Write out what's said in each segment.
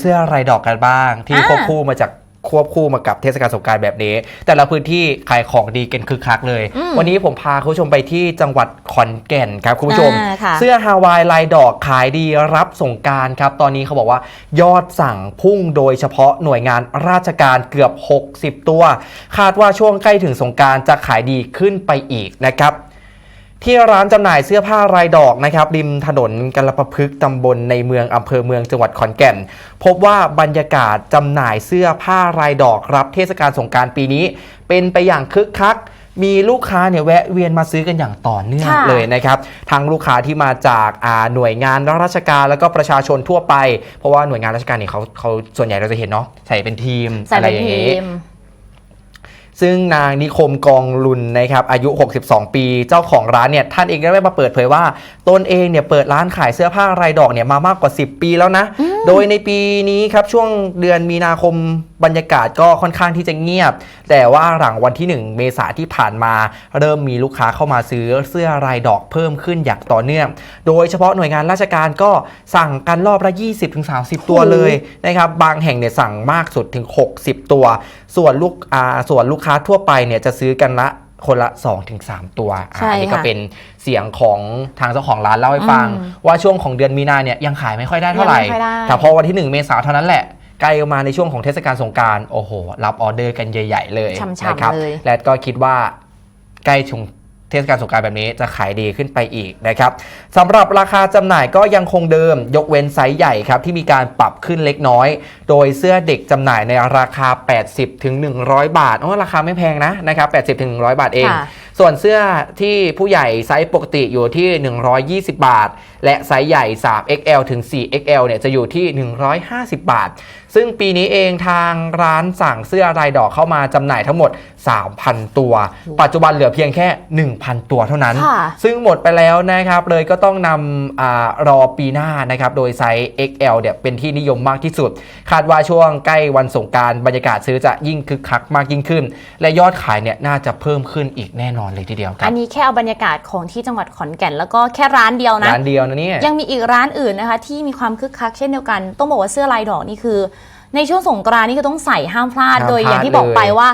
เสื้อลายดอกกันบ้าง ที่อ่า ควบคู่มาจากควบคู่มากับเทศกาลสงกรารแบบนี้ แต่ละพื้นที่ขายของดีกันคึกคักเลย อืมวันนี้ผมพาคุณผู้ชมไปที่จังหวัดขอนแก่นครับคุณผู้ชม อ่าค่ะเสื้อฮาวายลายดอกขายดีรับสงกรารครับ ตอนนี้เขาบอกว่ายอดสั่งพุ่งโดยเฉพาะหน่วยงานราชการเกือบ 60 ตัว คาดว่าช่วงใกล้ถึงสงกรารจะขายดีขึ้นไปอีกนะครับ ที่ร้านจำหน่ายเสื้อผ้ารายดอกนะครับริมถนนกัลปะพฤกษ์ตำบลในเมืองอำเภอเมืองจังหวัดขอนแก่น พบว่าบรรยากาศจำหน่ายเสื้อผ้ารายดอกรับเทศกาลสงการปีนี้ เป็นไปอย่างคึกคักมีลูกค้าเนี่ยแวะเวียนมาซื้อกันอย่างต่อเนื่องเลยนะครับทั้งลูกค้าที่มาจากอ่าหน่วยงานราชการแล้วก็ประชาชนทั่วไป เพราะว่าหน่วยงานราชการเนี่ยเขาเขาส่วนใหญ่เราจะเห็นเนาะใส่เป็นทีมอะไรอย่างทีนี้ม ซึ่งนางนิคมกองลุนนะครับอายุ 62 ปี เจ้าของร้านเนี่ยท่านเองก็ได้มาเปิดเผยว่าตนเองเนี่ยเปิดร้านขายเสื้อผ้ารายดอกเนี่ยมามากกว่า 10 ปีแล้วนะ โดยในปีนี้ครับช่วงเดือนมีนาคมบรรยากาศก็ค่อนข้างที่จะเงียบ แต่ว่าหลังวันที่ 1 เมษาที่ผ่านมา เริ่มมีลูกค้าเข้ามาซื้อเสื้อรายดอกเพิ่มขึ้นอย่างต่อเนื่อง โดยเฉพาะหน่วยงานราชการก็สั่งกันรอบละ 20-30 ตัวเลยนะครับบางแห่งเนี่ยสั่งมากสุดถึง 60 ตัว ส่วนลูกอ่าส่วนลูกค้าทั่วไปเนี่ยจะซื้อกันละ คนละ 2-3 ตัวอ่าใช่อันนี้ก็ค่ะเป็นเสียงของทางเจ้าของร้านเล่าให้ฟัง อืมว่าช่วงของเดือนมีนาเนี่ยยังขายไม่ค่อยได้เท่าไหร่ ยังไม่ค่อยได้ แต่พอวันที่ 1 เมษาเท่านั้นแหละ ใกล้มาในช่วงของเทศกาลสงกรารโอ้โห รับออเดอร์กันใหญ่ ๆ เลยช่ำๆนะครับเลย และก็คิดว่าใกล้ชง เทศกาลสงกรารแบบนี้จะขายดีขึ้นไปอีกนะครับสำหรับราคาจำหน่ายก็ยังคงเดิม ยกเว้นไซส์ใหญ่ครับที่มีการปรับขึ้นเล็กน้อย โดยเสื้อเด็กจำหน่ายในราคา 80ถึง100 บาทโอ้ราคาไม่แพงนะนะครับ80ถึง100 บาทเองค่ะส่วนเสื้อที่ผู้ใหญ่ไซส์ปกติอยู่ที่ 120 บาท และไซส์ใหญ่ 3XL ถึง 4XL เนี่ยจะอยู่ที่ 150 บาทซึ่งปีนี้เองทางร้านสั่งเสื้อลายดอกเข้ามาจำหน่ายทั้งหมด 3,000 ตัว ปัจจุบันเหลือเพียงแค่ 1,000 ตัวเท่านั้นค่ะซึ่งหมดไปแล้วนะครับ เลยก็ต้องนำอารอปีหน้านะครับ โดยไซส์ XL เนี่ยเป็นที่นิยมมากที่สุด คาดว่าช่วงใกล้วันสงกรารบรรยากาศซื้อจะยิ่งคึกคักมากยิ่งขึ้น และยอดขายเนี่ยน่าจะเพิ่มขึ้นอีกแน่นอนเลยทีเดียวครัอับนนี้แค่เอาบรรยากาศของที่จังหวัดขอนแก่นแล้วก็แค่ร้านเดียวนะร้านเดียวนะเนี่ยยังมีอีกร้านอื่นนะคะที่มีความคึกคักเช่นเดียวกัน ต้องบอกว่าเสื้อลายดอกนี่คือ ในช่วงสงกรานต์นี่คือต้องใส่ห้ามพลาด ห้ามโดยอย่างที่พลาดบอกไปเลย ว่า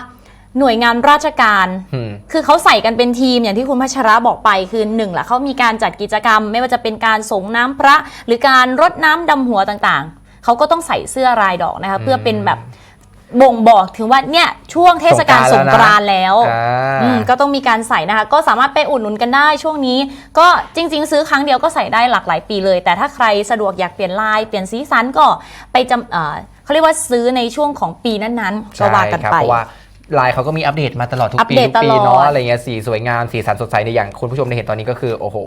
หน่วยงานราชการ อืม คือเขาใส่กันเป็นทีมอย่างที่คุณพัชระบอกไปคือหนึ่งแหละเขามีการจัดกิจกรรม ไม่ว่าจะเป็นการส่งน้ำพระ หรือการรดน้ำดำหัวต่างๆ เขาก็ต้องใส่เสื้อลายดอกนะคะเพื่อเป็นแบบ บ่งบอกถึงว่าเนี่ยช่วงเทศกาลสงกรานต์แล้วอ่า อืมก็ต้องมีการใส่นะคะ ก็สามารถไปอุดหนุนกันได้ช่วงนี้ ก็จริง ๆ ซื้อครั้งเดียวก็ใส่ได้หลากหลายปีเลย แต่ถ้าใครสะดวกอยากเปลี่ยนลายเปลี่ยนสีสันก็ไปจำเอ่อเขาเรียกว่าซื้อในช่วงของปีนั้นๆก็ว่ากันใช่ครับไป เพราะว่า ลายเขาก็มีอัปเดตมาตลอดทุกอัปปีเดตทุกปีตลอดเนาะอะไรเงี้ยสีสวยงามสีสันสดใสในยอย่างคุณผู้ชมได้เห็นตอนนี้ก็คือ โอ้โห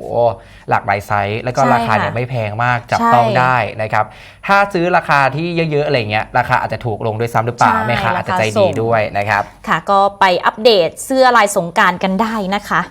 หลากหลายไซส์แล้วก็ใช่ราคาเนี่ยค่ะไม่แพงมากจับใช่ต้องได้นะครับ ถ้าซื้อราคาที่เยอะๆอะไรเงี้ยราคาอาจจะถูกลงด้วยซ้ำหรือเปล่าใช่แม่ค้าอาจจะราคาใจส่ดีง ด้วยนะครับ ค่ะ ก็ไปอัปเดตเสื้อลายสงกรารกันได้นะคะ